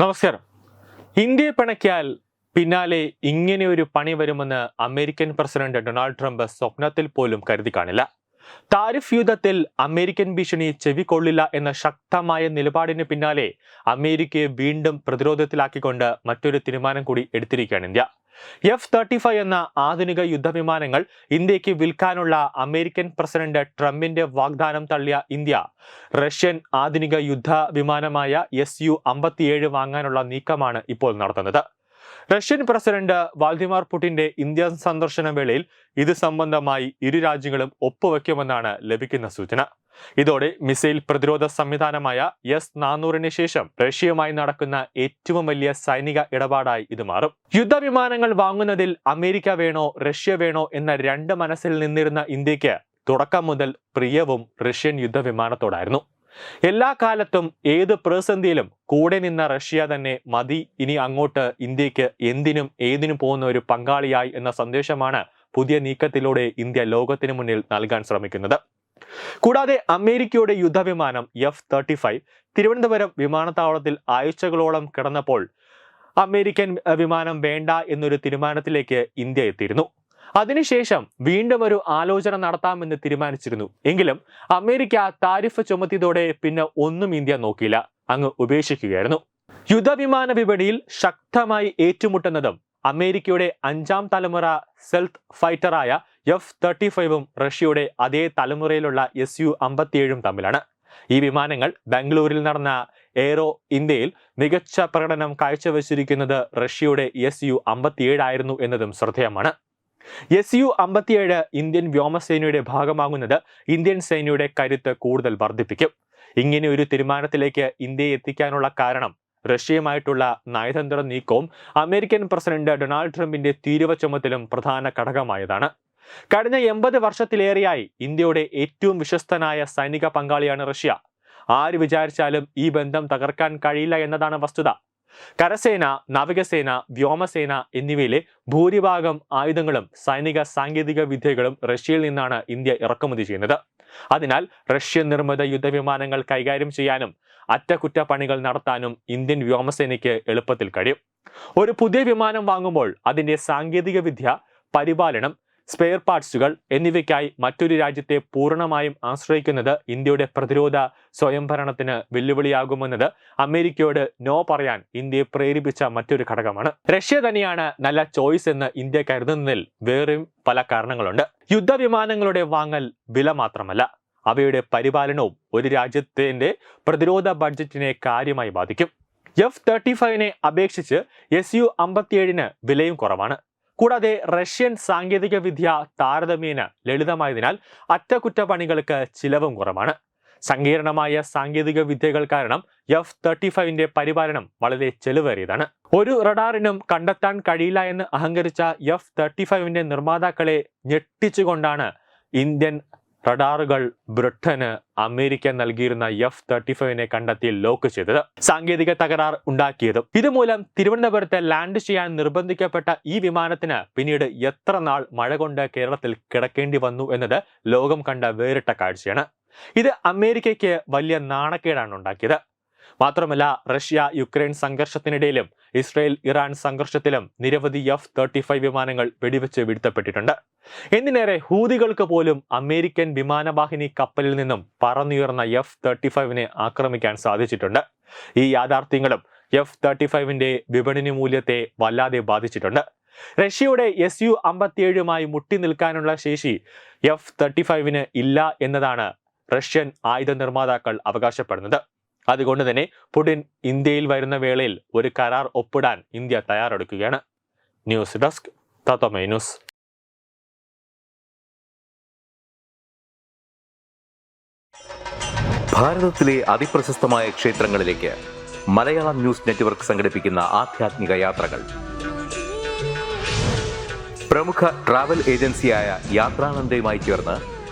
നമസ്കാരം. ഇന്ത്യയെ പിണക്കിയാൽ പിന്നാലെ ഇങ്ങനെ ഒരു പണി വരുമെന്ന് അമേരിക്കൻ പ്രസിഡന്റ് ഡൊണാൾഡ് ട്രംപ് സ്വപ്നത്തിൽ പോലും കരുതി കാണില്ല. താരിഫ് യുദ്ധത്തിൽ അമേരിക്കൻ ഭീഷണി ചെവിക്കൊള്ളില്ല എന്ന ശക്തമായ നിലപാടിന് പിന്നാലെ അമേരിക്കയെ വീണ്ടും പ്രതിരോധത്തിലാക്കിക്കൊണ്ട് മറ്റൊരു തീരുമാനം കൂടി എടുത്തിരിക്കുകയാണ് ഇന്ത്യ. എഫ് തേർട്ടി ഫൈവ് എന്ന ആധുനിക യുദ്ധവിമാനങ്ങൾ ഇന്ത്യയ്ക്ക് വിൽക്കാനുള്ള അമേരിക്കൻ പ്രസിഡന്റ് ട്രംപിന്റെ വാഗ്ദാനം തള്ളിയ ഇന്ത്യ. റഷ്യൻ ആധുനിക യുദ്ധ വിമാനമായ എസ് യു അമ്പത്തിയേഴ് വാങ്ങാനുള്ള നീക്കമാണ് ഇപ്പോൾ നടത്തുന്നത്. റഷ്യൻ പ്രസിഡന്റ് വാൽദിമാർ പുടിന്റെ ഇന്ത്യൻ സന്ദർശന വേളയിൽ ഇത് സംബന്ധമായി ഇരു രാജ്യങ്ങളും ഒപ്പുവെക്കുമെന്നാണ് ലഭിക്കുന്ന സൂചന. ഇതോടെ മിസൈൽ പ്രതിരോധ സംവിധാനമായ എസ് നാനൂറിന് ശേഷം റഷ്യയുമായി നടക്കുന്ന ഏറ്റവും വലിയ സൈനിക ഇടപാടായി ഇത് മാറും. യുദ്ധവിമാനങ്ങൾ വാങ്ങുന്നതിൽ അമേരിക്ക വേണോ റഷ്യ വേണോ എന്ന രണ്ട് മനസ്സിൽ നിന്നിരുന്ന ഇന്ത്യയ്ക്ക് തുടക്കം മുതൽ പ്രിയവും റഷ്യൻ യുദ്ധവിമാനത്തോടായിരുന്നു. എല്ലാ കാലത്തും ഏത് പ്രതിസന്ധിയിലും കൂടെ നിന്ന റഷ്യ തന്നെ മതി. ഇനി അങ്ങോട്ട് ഇന്ത്യയ്ക്ക് എന്തിനും ഏതിനും പോകുന്ന ഒരു പങ്കാളിയായി എന്ന സന്ദേശമാണ് പുതിയ നീക്കത്തിലൂടെ ഇന്ത്യ ലോകത്തിന് മുന്നിൽ നൽകാൻ ശ്രമിക്കുന്നത്. കൂടാതെ അമേരിക്കയുടെ യുദ്ധവിമാനം എഫ് തേർട്ടി ഫൈവ് തിരുവനന്തപുരം വിമാനത്താവളത്തിൽ ആഴ്ചകളോളം കിടന്നപ്പോൾ അമേരിക്കൻ വിമാനം വേണ്ട എന്നൊരു തീരുമാനത്തിലേക്ക് ഇന്ത്യ എത്തിയിരുന്നു. അതിനുശേഷം വീണ്ടും ഒരു ആലോചന നടത്താമെന്ന് തീരുമാനിച്ചിരുന്നു. എങ്കിലും അമേരിക്ക താരിഫ് ചുമത്തിയതോടെ പിന്നെ ഒന്നും ഇന്ത്യ നോക്കിയില്ല. അങ്ങ് ഉപേക്ഷിക്കുകയായിരുന്നു. യുദ്ധവിമാന വിപണിയിൽ ശക്തമായി ഏറ്റുമുട്ടുന്നതും അമേരിക്കയുടെ അഞ്ചാം തലമുറ സെൽഫ് ഫൈറ്ററായ എഫ് തേർട്ടി ഫൈവും റഷ്യയുടെ അതേ തലമുറയിലുള്ള എസ് യു അമ്പത്തിയേഴും തമ്മിലാണ്. ഈ വിമാനങ്ങൾ ബാംഗ്ലൂരിൽ നടന്ന എയ്റോ ഇന്ത്യയിൽ മികച്ച പ്രകടനം കാഴ്ചവെച്ചിരിക്കുന്നത് റഷ്യയുടെ എസ് യു അമ്പത്തിയേഴായിരുന്നു എന്നതും ശ്രദ്ധേയമാണ്. എസ് യു അമ്പത്തിയേഴ് ഇന്ത്യൻ വ്യോമസേനയുടെ ഭാഗമാകുന്നത് ഇന്ത്യൻ സേനയുടെ കരുത്ത് കൂടുതൽ വർദ്ധിപ്പിക്കും. ഇങ്ങനെ ഒരു തീരുമാനത്തിലേക്ക് ഇന്ത്യയെ എത്തിക്കാനുള്ള കാരണം റഷ്യയുമായിട്ടുള്ള നയതന്ത്ര നീക്കവും അമേരിക്കൻ പ്രസിഡന്റ് ഡൊണാൾഡ് ട്രംപിന്റെ തീരുവ ചുമത്തലും പ്രധാന ഘടകമായതാണ്. കഴിഞ്ഞ എൺപത് വർഷത്തിലേറെയായി ഇന്ത്യയുടെ ഏറ്റവും വിശ്വസ്തനായ സൈനിക പങ്കാളിയാണ് റഷ്യ. ആര് വിചാരിച്ചാലും ഈ ബന്ധം തകർക്കാൻ കഴിയില്ല എന്നതാണ് വസ്തുത. കരസേന നാവികസേന വ്യോമസേന എന്നിവയിലെ ഭൂരിഭാഗം ആയുധങ്ങളും സൈനിക സാങ്കേതിക വിദ്യകളും റഷ്യയിൽ നിന്നാണ് ഇന്ത്യ ഇറക്കുമതി ചെയ്യുന്നത്. അതിനാൽ റഷ്യൻ നിർമ്മിത യുദ്ധവിമാനങ്ങൾ കൈകാര്യം ചെയ്യാനും അറ്റകുറ്റപ്പണികൾ നടത്താനും ഇന്ത്യൻ വ്യോമസേനയ്ക്ക് എളുപ്പത്തിൽ കഴിയും. ഒരു പുതിയ വിമാനം വാങ്ങുമ്പോൾ അതിന്റെ സാങ്കേതിക വിദ്യ പരിപാലനം സ്പെയർ പാർട്സുകൾ എന്നിവയ്ക്കായി മറ്റൊരു രാജ്യത്തെ പൂർണമായും ആശ്രയിക്കുന്നത് ഇന്ത്യയുടെ പ്രതിരോധ സ്വയംഭരണത്തിന് വെല്ലുവിളിയാകുമെന്നത് അമേരിക്കയോട് നോ പറയാൻ ഇന്ത്യയെ പ്രേരിപ്പിച്ച മറ്റൊരു ഘടകമാണ്. റഷ്യ തന്നെയാണ് നല്ല ചോയ്സ് എന്ന് ഇന്ത്യ കരുതുന്നതിൽ വേറെയും പല കാരണങ്ങളുണ്ട്. യുദ്ധവിമാനങ്ങളുടെ വാങ്ങൽ വില മാത്രമല്ല അവയുടെ പരിപാലനവും ഒരു രാജ്യത്തിന്റെ പ്രതിരോധ ബഡ്ജറ്റിനെ കാര്യമായി ബാധിക്കും. എഫ് തേർട്ടി ഫൈവിനെ അപേക്ഷിച്ച് എസ് യു അമ്പത്തിയേഴിന് വിലയും കുറവാണ്. കൂടാതെ റഷ്യൻ സാങ്കേതിക വിദ്യ താരതമ്യേന ലളിതമായതിനാൽ അറ്റകുറ്റപ്പണികൾക്ക് ചിലവും കുറവാണ്. സങ്കീർണമായ സാങ്കേതിക വിദ്യകൾ കാരണം എഫ് തേർട്ടി ഫൈവിന്റെ പരിപാലനം വളരെ ചെലവേറിയതാണ്. ഒരു റഡാറിനും കണ്ടെത്താൻ കഴിയില്ല എന്ന് അഹങ്കരിച്ച എഫ് തേർട്ടി ഫൈവിന്റെ നിർമ്മാതാക്കളെ ഞെട്ടിച്ചുകൊണ്ടാണ് ഇന്ത്യൻ റഡാറുകൾ ബ്രിട്ടന് അമേരിക്ക നൽകിയിരുന്ന എഫ് തേർട്ടി ഫൈവിനെ കണ്ടെത്തി ലോക്ക് ചെയ്തത്. സാങ്കേതിക തകരാർ ഉണ്ടാക്കിയതും ഇതുമൂലം തിരുവനന്തപുരത്ത് ലാൻഡ് ചെയ്യാൻ നിർബന്ധിക്കപ്പെട്ട ഈ വിമാനത്തിന് പിന്നീട് എത്ര നാൾ മഴ കൊണ്ട് കേരളത്തിൽ കിടക്കേണ്ടി വന്നു എന്നത് ലോകം കണ്ട വേറിട്ട കാഴ്ചയാണ്. ഇത് അമേരിക്കയ്ക്ക് വലിയ നാണക്കേടാണ് ഉണ്ടാക്കിയത്. മാത്രമല്ല റഷ്യ യുക്രൈൻ സംഘർഷത്തിനിടയിലും ഇസ്രയേൽ ഇറാൻ സംഘർഷത്തിലും നിരവധി എഫ് തേർട്ടി ഫൈവ് വിമാനങ്ങൾ വെടിവെച്ച് വീഴ്ത്തപ്പെട്ടിട്ടുണ്ട്. എന്തിനേറെ ഹൂതികൾക്ക് പോലും അമേരിക്കൻ വിമാനവാഹിനി കപ്പലിൽ നിന്നും പറന്നുയർന്ന എഫ് തേർട്ടി ഫൈവിനെ ആക്രമിക്കാൻ സാധിച്ചിട്ടുണ്ട്. ഈ യാഥാർത്ഥ്യങ്ങളും എഫ് തേർട്ടി ഫൈവിന്റെ വിപണി മൂല്യത്തെ വല്ലാതെ ബാധിച്ചിട്ടുണ്ട്. റഷ്യയുടെ എസ് യു അമ്പത്തിയേഴുമായി മുട്ടി നിൽക്കാനുള്ള ശേഷി എഫ് തേർട്ടി ഫൈവിന് ഇല്ല എന്നതാണ് റഷ്യൻ ആയുധ നിർമ്മാതാക്കൾ അവകാശപ്പെടുന്നത്. അതുകൊണ്ട് തന്നെ പുടിൻ ഇന്ത്യയിൽ വരുന്ന വേളയിൽ ഒരു കരാർ ഒപ്പിടാൻ ഇന്ത്യ തയ്യാറെടുക്കുകയാണ്. News desk തത്തമൈ news. ഭാരതത്തിലെ അതിപ്രശസ്തമായ ക്ഷേത്രങ്ങളിലേക്ക് മലയാളം ന്യൂസ് നെറ്റ്വർക്ക് യാത്രകൾ. പ്രമുഖ ട്രാവൽ ഏജൻസിയായ ചേർന്ന്